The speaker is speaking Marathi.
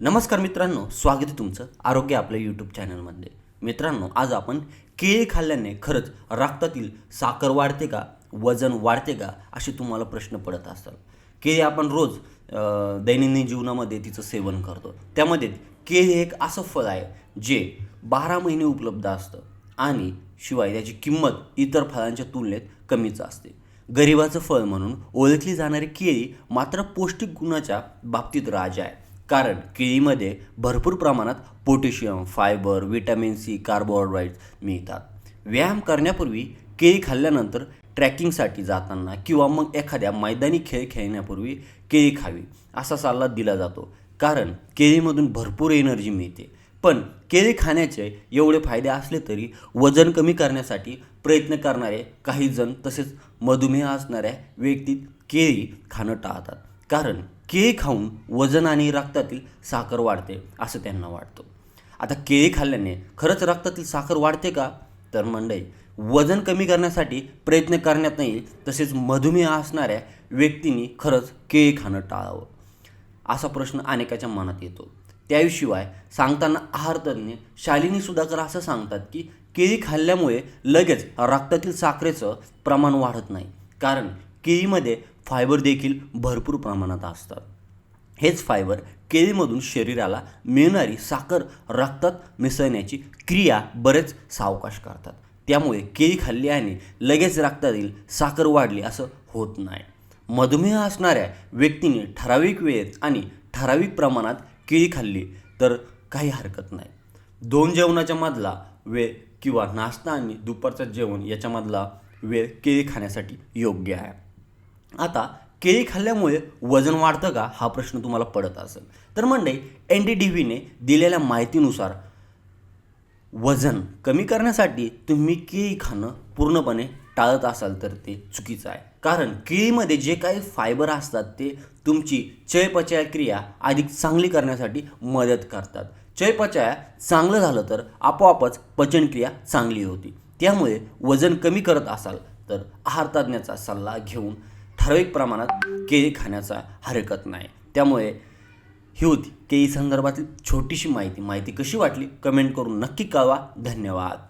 नमस्कार मित्रांनो स्वागत आहे तुमचं आरोग्य आपल्या यूट्यूब चॅनलमध्ये मित्रांनो आज आपण केळी खाल्ल्याने खरंच रक्तातील साखर वाढते का वजन वाढते का असे तुम्हाला प्रश्न पडत असतात. केळी आपण रोज दैनंदिन जीवनामध्ये तिचं सेवन करतो. त्यामध्ये केळी हे एक असं फळ आहे जे बारा महिने उपलब्ध असतं आणि शिवाय त्याची किंमत इतर फळांच्या तुलनेत कमीच असते. गरिबाचं फळ म्हणून ओळखली जाणारी केळी मात्र पौष्टिक गुणाच्या बाबतीत राजा आहे. कारण केळीमध्ये भरपूर प्रमाणात potassium fibre vitamin C carbohydrates मिळतात. व्यायाम करण्यापूर्वी केळी खाल्ल्यानंतर ट्रॅकिंगसाठी जाताना किंवा मग एखाद्या मैदानी खेळ खेळण्यापूर्वी केळी खावी असा सल्ला दिला जातो. कारण केळीमधून भरपूर एनर्जी मिळते. पण केळी खाण्याचे एवढे फायदे असले तरी वजन कमी करण्यासाठी प्रयत्न करणारे काही जण तसेच मधुमेह असणाऱ्या व्यक्तीत केळी खाणं टाळतात. कारण केळी खाऊन वजन आणि रक्तातील साखर वाढते असं त्यांना वाटतं. आता केळी खाल्ल्याने खरंच रक्तातील साखर वाढते का? तर मंडई वजन कमी करण्यासाठी प्रयत्न करण्यात नाही तसेच मधुमेह असणाऱ्या व्यक्तींनी खरंच केळी खाणं टाळावं असा प्रश्न अनेकाच्या मनात येतो. त्याशिवाय सांगताना आहारतज्ञ शालिनी सुधाकर असं सांगतात की केळी खाल्ल्यामुळे लगेच रक्तातील साखरेचं प्रमाण वाढत नाही. कारण केळीमध्ये फायबर देखील भरपूर प्रमाणात असतात. हेच फायबर केळीमधून शरीराला मिळणारी साखर रक्तात मिसळण्याची क्रिया बरेच सावकाश करतात. त्यामुळे केळी खाल्ली आणि लगेच रक्तातील साखर वाढली असं होत नाही. मधुमेह असणाऱ्या व्यक्तीने ठराविक वेळेत आणि ठराविक प्रमाणात केळी खाल्ली तर काही हरकत नाही. दोन जेवणाच्या मधला वेळ किंवा नाश्ता आणि दुपारचं जेवण याच्यामधला वेळ केळी खाण्यासाठी योग्य आहे. आता केळी खाल्ल्यामुळे वजन वाढतं का? हा प्रश्न तुम्हाला पडत असेल. तर मंडई एन डी डी व्हीने दिलेल्या माहितीनुसार वजन कमी करण्यासाठी तुम्ही केळी खाणं पूर्णपणे टाळत असाल तर ते चुकीचं आहे. कारण केळीमध्ये जे काही फायबर असतात ते तुमची चयपचय क्रिया अधिक चांगली करण्यासाठी मदत करतात. चयपचय चांगलं झालं तर आपोआपच पचनक्रिया चांगली होती. त्यामुळे वजन कमी करत असाल तर आहारतज्ञाचा सल्ला घेऊन ठराविक प्रमाणात केळी खाण्याचा हरकत नाही. त्यामुळे ही होती. केळी संदर्भातील छोटीशी माहिती. माहिती कशी वाटली? कमेंट करून नक्की कळवा. धन्यवाद.